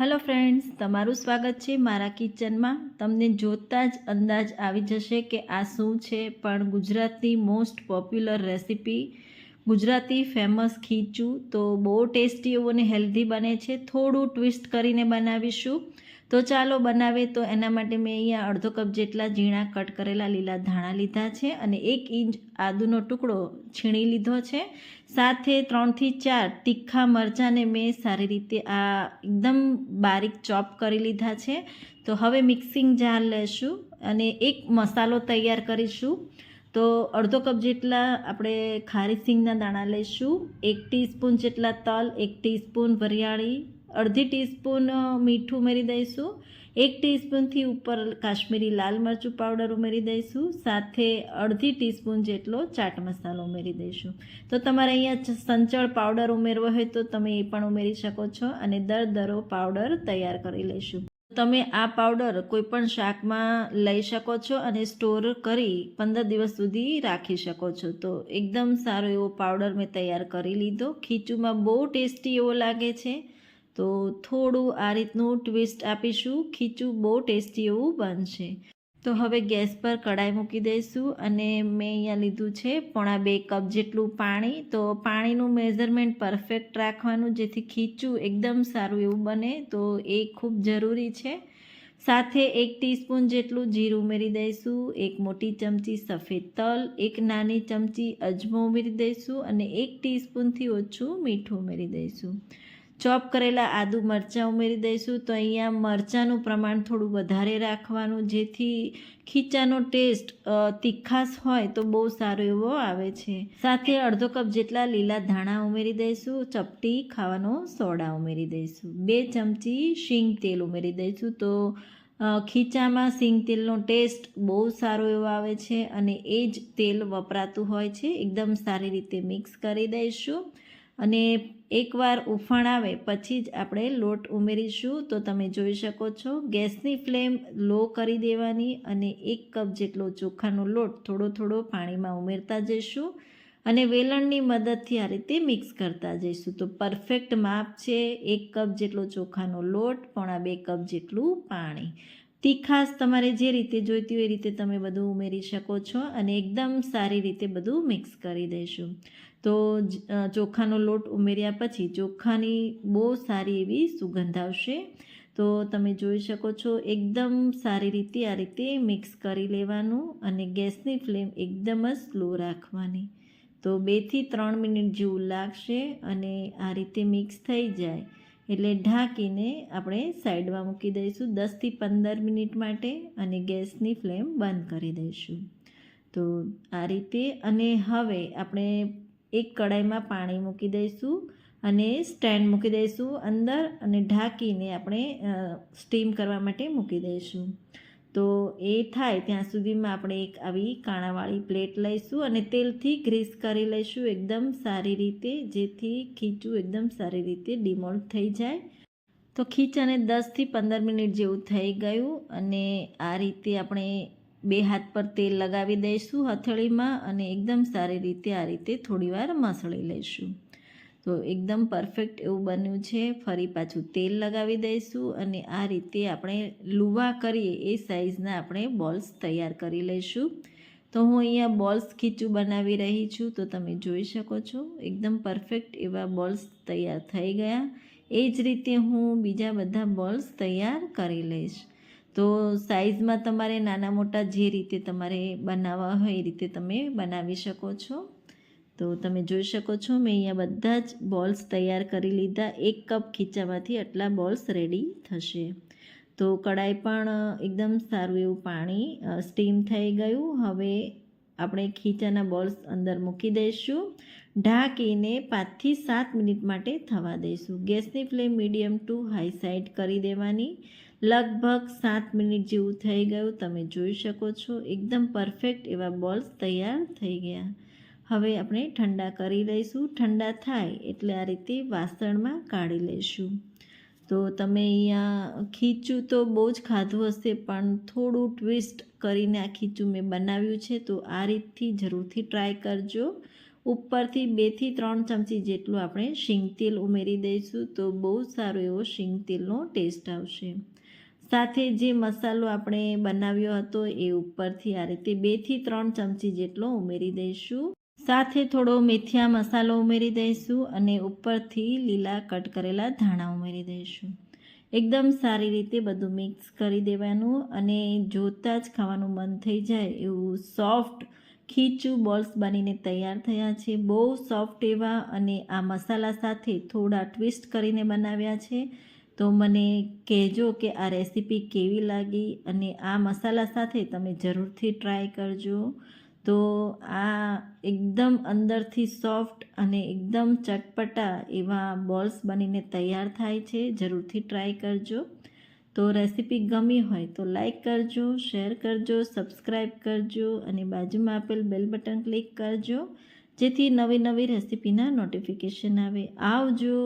Hello friends તમારું સ્વાગત છે મારા કિચનમાં. તમને જોતાં જ અંદાજ આવી જશે કે આ શું છે, પણ ગુજરાતની most popular recipe Gujarati famous khichu તો બહુ ટેસ્ટી એવું અને હેલ્ધી બને છે. થોડું ટ્વિસ્ટ કરીને બનાવીશું. તો ચાલો બનાવે તો એના માટે મેં અહીંયા અડધો કપ જેટલા ઝીણા કટ કરેલા લીલા ધાણા લીધા છે અને એક ઇંચ આદુનો ટુકડો છીણી લીધો છે. સાથે ત્રણથી ચાર તીખા મરચાંને મેં સારી રીતે આ એકદમ બારીક ચોપ કરી લીધા છે. તો હવે મિક્સિંગ જાર લેશું અને એક મસાલો તૈયાર કરીશું. તો અડધો કપ જેટલા આપણે ખારી સિંગના દાણા લઈશું એક ટીસ્પૂન જેટલા તલ, એક ટીસ્પૂન વરિયાળી અડધી ટીસ્પૂન મીઠું ઉમેરી દઈશું. એક ટીસ્પૂનથી ઉપર કાશ્મીરી લાલ મરચું પાવડર ઉમેરી દઈશું. સાથે અડધી ટીસ્પૂન જેટલો ચાટ મસાલો ઉમેરી દઈશું. તો તમારે અહીંયા સંચળ પાવડર ઉમેરવો હોય તો તમે એ પણ ઉમેરી શકો છો અને દર દરો પાવડર તૈયાર કરી લઈશું. તમે આ પાવડર કોઈ પણ શાકમાં લઈ શકો છો અને સ્ટોર કરી પંદર દિવસ સુધી રાખી શકો છો. તો એકદમ સારો એવો પાવડર મેં તૈયાર કરી લીધો. ખીચુમાં બહુ ટેસ્ટી એવો લાગે છે. તો થોડું આ રીતનું ટ્વિસ્ટ આપીશું, ખીચું બહુ ટેસ્ટી એવું બનશે. તો હવે ગેસ પર કડાઈ મૂકી દઈશું અને મેં અહીંયા લીધું છે પોણા બે કપ જેટલું પાણી. તો પાણીનું મેઝરમેન્ટ પરફેક્ટ રાખવાનું, જેથી ખીચું એકદમ સારું એવું બને. તો એ ખૂબ જરૂરી છે. સાથે એક ટીસ્પૂન જેટલું જીરું ઉમેરી દઈશું, એક મોટી ચમચી સફેદ તલ, એક નાની ચમચી અજમો ઉમેરી દઈશું અને એક ટીસ્પૂનથી ઓછું મીઠું ઉમેરી દઈશું. ચોપ કરેલા આદુ મરચાં ઉમેરી દઈશું. તો અહીંયા મરચાંનું પ્રમાણ થોડું વધારે રાખવાનું, જેથી ખીચાનો ટેસ્ટ તીખાશ હોય તો બહુ સારો એવો આવે છે. સાથે અડધો કપ જેટલા લીલા ધાણા ઉમેરી દઈશું. ચપટી ખાવાનો સોડા ઉમેરી દઈશું. બે ચમચી શીંગ તેલ ઉમેરી દઈશું. તો ખીચામાં સિંગ તેલનો ટેસ્ટ બહુ સારો એવો આવે છે અને એ જ તેલ વપરાતું હોય છે. એકદમ સારી રીતે મિક્સ કરી દઈશું. અને એકવાર ઉફાણ આવે પછી જ આપણે લોટ ઉમેરીશું. તો તમે જોઈ શકો છો, ગેસની ફ્લેમ લો કરી દેવાની અને એક કપ જેટલો ચોખાનો લોટ થોડો થોડો પાણીમાં ઉમેરતા જઈશું અને વેલણની મદદથી આ રીતે મિક્સ કરતા જઈશું. તો પરફેક્ટ માપ છે, એક કપ જેટલો ચોખાનો લોટ, પોણા બે કપ જેટલું પાણી. તીખાસ તમારે જે રીતે જોઈતી હોય એ રીતે તમે બધું ઉમેરી શકો છો અને એકદમ સારી રીતે બધું મિક્સ કરી દઈશું તો ચોખાનો લોટ ઉમેર્યા પછી ચોખાની બહુ સારી એવી સુગંધ આવશે. તો તમે જોઈ શકો છો એકદમ સારી રીતે આ રીતે મિક્સ કરી લેવાનું અને ગેસની ફ્લેમ એકદમ જ સ્લો રાખવાની. તો બેથી ત્રણ મિનિટ જેવું લાગશે અને આ રીતે મિક્સ થઈ જાય. એટલે ઢાંકીને આપણે સાઈડમાં મૂકી દઈશું દસથી પંદર મિનિટ માટે અને ગેસની ફ્લેમ બંધ કરી દઈશું. તો આ રીતે અને હવે આપણે એક કડાઈમાં પાણી મૂકી દઈશું અને સ્ટેન્ડ મૂકી દઈશું અંદર અને ઢાંકીને આપણે સ્ટીમ કરવા માટે મૂકી દઈશું. તો એ થાય ત્યાં સુધીમાં આપણે એક આવી કાણાવાળી પ્લેટ લઈશું અને તેલથી ગ્રીસ કરી લઈશું એકદમ સારી રીતે, જેથી ખીચું એકદમ સારી રીતે ડિમોલ્ડ થઈ જાય. તો ખીચાને દસથી પંદર મિનિટ જેવું થઈ ગયું અને આ રીતે આપણે બે હાથ પર તેલ લગાવી દઈશું હથેળીમાં અને એકદમ સારી રીતે આ રીતે થોડીવાર મસળી લઈશું. તો એકદમ પરફેક્ટ એવું બન્યું છે. ફરી પાછું તેલ લગાવી દઈશું અને આ રીતે આપણે લુવા કરીએ એ સાઇઝના આપણે બોલ્સ તૈયાર કરી લઈશું. તો હું અહીંયા બોલ્સ ખીચું બનાવી રહી છું. તો તમે જોઈ શકો છો, એકદમ પરફેક્ટ એવા બોલ્સ તૈયાર થઈ ગયા. એ જ રીતે હું બીજા બધા બોલ્સ તૈયાર કરી લઈશ. તો સાઇઝમાં તમારે નાના મોટા જે રીતે તમારે બનાવવા હોય એ રીતે તમે બનાવી શકો છો. તો તમે જોઈ શકો છો, મેં અહીંયા બધા જ બોલ્સ તૈયાર કરી લીધા. એક કપ ખીચામાંથી આટલા બોલ્સ રેડી થશે. તો કડાઈ પણ એકદમ સારું એવું પાણી સ્ટીમ થઈ ગયું. હવે આપણે ખીચાના બોલ્સ અંદર મૂકી દઈશું. ઢાંકીને પાંચથી સાત મિનિટ માટે થવા દઈશું. ગેસની flame medium to high side કરી દેવાની. લગભગ સાત મિનિટ જેવું થઈ ગયું. તમે જોઈ શકો છો, એકદમ પરફેક્ટ એવા બોલ્સ તૈયાર થઈ ગયા. હવે આપણે ઠંડા કરી લઈશું. ઠંડા થાય એટલે આ રીતે વાસણમાં કાઢી લઈશું. તો તમે અહીંયા ખીચું તો બહુ જ ખાધું હશે, પણ થોડું ટ્વિસ્ટ કરીને આ ખીચું મેં બનાવ્યું છે, તો આ રીતથી જરૂરથી ટ્રાય કરજો. ઉપરથી બેથી ત્રણ ચમચી જેટલું આપણે શીંગ તેલ ઉમેરી દઈશું, તો બહુ સારો એવો શીંગ તેલનો ટેસ્ટ આવશે. સાથે જે મસાલો આપણે બનાવ્યો હતો, એ ઉપરથી આ રીતે બેથી ત્રણ ચમચી જેટલો ઉમેરી દઈશું. સાથે થોડો મેથિયા મસાલો ઉમેરી દઈશું અને ઉપરથી લીલા કટ કરેલા ધાણા ઉમેરી દઈશું. એકદમ સારી રીતે બધું મિક્સ કરી દેવાનું અને જોતાં જ ખાવાનું મન થઈ જાય એવું સોફ્ટ ખીચું બોલ્સ બનીને તૈયાર થયા છે. બહુ સોફ્ટ એવા અને આ મસાલા સાથે થોડા ટ્વિસ્ટ કરીને બનાવ્યા છે. તો મને કહેજો કે આ રેસીપી કેવી લાગી અને આ મસાલા સાથે તમે જરૂરથી ટ્રાય કરજો. તો આ એકદમ અંદરથી સોફ્ટ અને એકદમ ચટપટા એવા બોલ્સ બનીને તૈયાર થાય છે. જરૂરથી ટ્રાય કરજો. તો રેસીપી ગમી હોય તો લાઈક કરજો, શેર કરજો સબસ્ક્રાઈબ કરજો અને બાજુમાં આપેલ બેલ બટન ક્લિક કરજો. જેથી નવી નવી રેસીપીના નોટિફિકેશન આવે. આવજો.